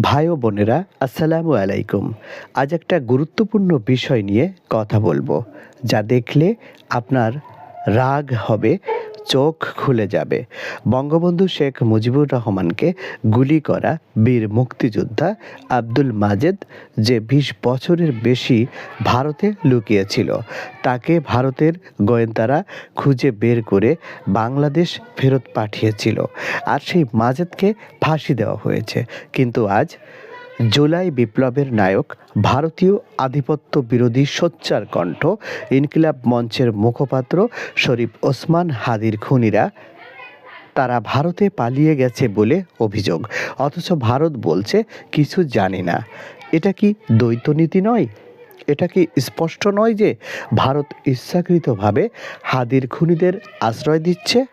ভাই ও বোনেরা, আসসালামু আলাইকুম। আজ একটা গুরুত্বপূর্ণ বিষয় নিয়ে কথা বলব, যা দেখলে আপনার রাগ হবে চোখ খুলে যাবে। বঙ্গবন্ধু শেখ মুজিবুর রহমানকে গুলি করা বীর মুক্তিযোদ্ধা আব্দুল মাজেদ যে বিশ বছরের বেশি ভারতে লুকিয়েছিল, তাকে ভারতের গোয়েন্দারা খুঁজে বের করে বাংলাদেশ ফেরত পাঠিয়েছিল। আর সেই মাজেদকে ফাঁসি দেওয়া হয়েছে। কিন্তু আজ জুলাই বিপ্লবের নায়ক, ভারতীয় আধিপত্য বিরোধী সোচ্চার কণ্ঠ, ইনকিলাব মঞ্চের মুখপাত্র শরীফ ওসমান হাদির খুনিরা, তারা ভারতে পালিয়ে গেছে বলে অভিযোগ। অথচ ভারত বলছে, কিছু জানি না। এটা কি দ্বৈত নীতি নয়? এটা কি স্পষ্ট নয় যে ভারত ইচ্ছাকৃতভাবে হাদির খুনিদের আশ্রয় দিচ্ছে?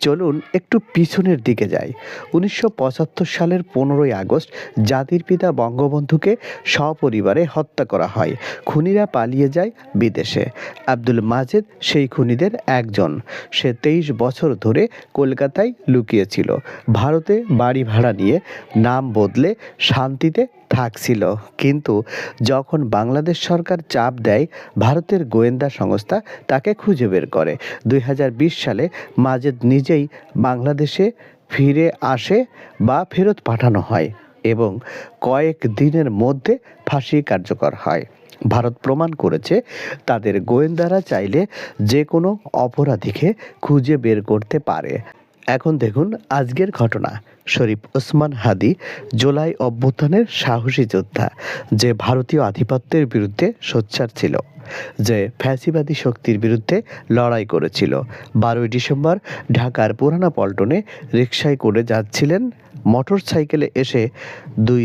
চলুন একটু পিছনের দিকে যাই। উনিশশো পঁচাত্তর সালের পনেরোই আগস্ট জাতির পিতা বঙ্গবন্ধুকে সপরিবারে হত্যা করা হয়। খুনিরা পালিয়ে যায় বিদেশে। আব্দুল মাজেদ সেই খুনিদের একজন। সে তেইশ বছর ধরে কলকাতায় লুকিয়েছিল। ভারতে বাড়ি ভাড়া নিয়ে নাম বদলে শান্তিতে থাকছিল। কিন্তু যখন বাংলাদেশ সরকার চাপ দেয়, ভারতের গোয়েন্দা সংস্থা তাকে খুঁজে বের করে। দুই হাজার বিশ সালে মাজেদ নিজেই বাংলাদেশে ফিরে আসে বা ফেরত পাঠানো হয় এবং কয়েক দিনের মধ্যে ফাঁসি কার্যকর হয়। ভারত প্রমাণ করেছে, তাদের গোয়েন্দারা চাইলে যে কোনো অপরাধীকে খুঁজে বের করতে পারে। এখন দেখুন আজকের ঘটনা। শরীফ ওসমান হাদি, জোলাই অভ্যুত্থানের সাহসী যোদ্ধা, যে ভারতীয় আধিপত্যের বিরুদ্ধে সোচ্চার ছিল, যে ফ্যাসিবাদী শক্তির বিরুদ্ধে লড়াই করেছিল। বারোই ডিসেম্বর ঢাকার পুরানা পল্টনে রিকশায় করে যাচ্ছিলেন মোটর সাইকেলে এসে দুই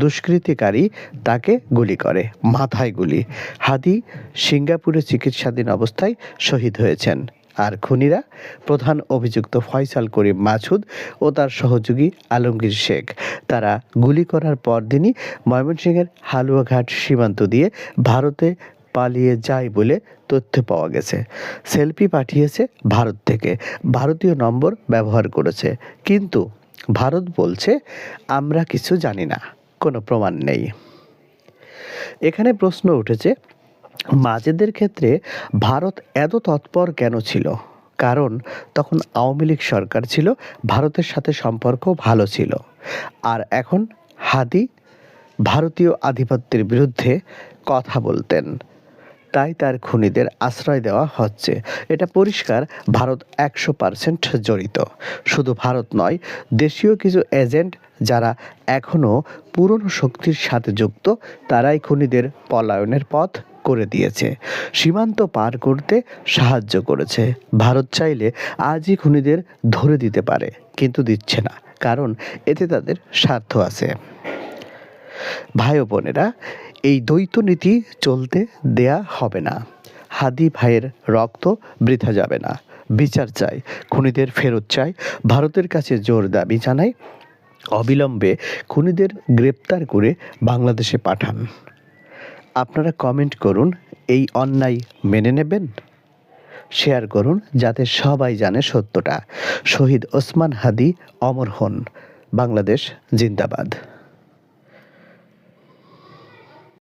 দুষ্কৃতিকারী তাকে গুলি করে, মাথায় গুলি। হাদি সিঙ্গাপুরে চিকিৎসাধীন অবস্থায় শহীদ হয়েছেন। আর খুনিরা প্রধান অভিযুক্ত ফয়সাল করিম মাসুদ ও তার সহযোগী আলমগীর শেখ। তারা গুলি করার পরদিনই ময়মনসিংহের হালুয়াঘাট সীমান্ত দিয়ে ভারতে পালিয়ে যায় বলে তথ্য পাওয়া গেছে। সেলফি পাঠিয়েছে ভারত থেকে। ভারতীয় নম্বর ব্যবহার করেছে। কিন্তু ভারত বলছে, আমরা কিছু জানি না। কোনো প্রমাণ নেই। এখানে প্রশ্ন উঠেছে মাজেদের ক্ষেত্রে ভারত এত তৎপর কেন ছিল? কারণ তখন আওয়ামী লীগ সরকার ছিল, ভারতের সাথে সম্পর্ক ভালো ছিল। আর এখন হাদি ভারতীয় আধিপত্যের বিরুদ্ধে কথা বলতেন। তাই তার খুনিদের আশ্রয় দেওয়া হচ্ছে। এটা পরিষ্কার, ভারত একশো পার্সেন্ট জড়িত। শুধু ভারত নয়, দেশীয় কিছু এজেন্ট যারা এখনও পুরনো শক্তির সাথে যুক্ত, তারাই খুনিদের পলায়নের পথ করে দিয়েছে। সীমান্ত পার করতে সাহায্য করেছে। ভারত চাইলে আজই খুনিদের ধরে দিতে পারে, কিন্তু দিচ্ছে না, কারণ এতে তাদের স্বার্থ আছে। ভাই বোনেরা, এই দ্বৈত নীতি চলতে দেয়া হবে না। হাদি ভাইয়ের রক্ত বৃথা যাবে না। বিচার চাই, খুনিদের ফেরত চাই। ভারতের কাছে জোর দাবি জানাই, অবিলম্বে খুনিদের গ্রেপ্তার করে বাংলাদেশে পাঠান। আপনারা কমেন্ট করুন, এই অন্যায় মেনে নেবেন? শেয়ার করুন, যাতে সবাই জানে সত্যটা। শহীদ ওসমান হাদি অমর হন। বাংলাদেশ জিন্দাবাদ।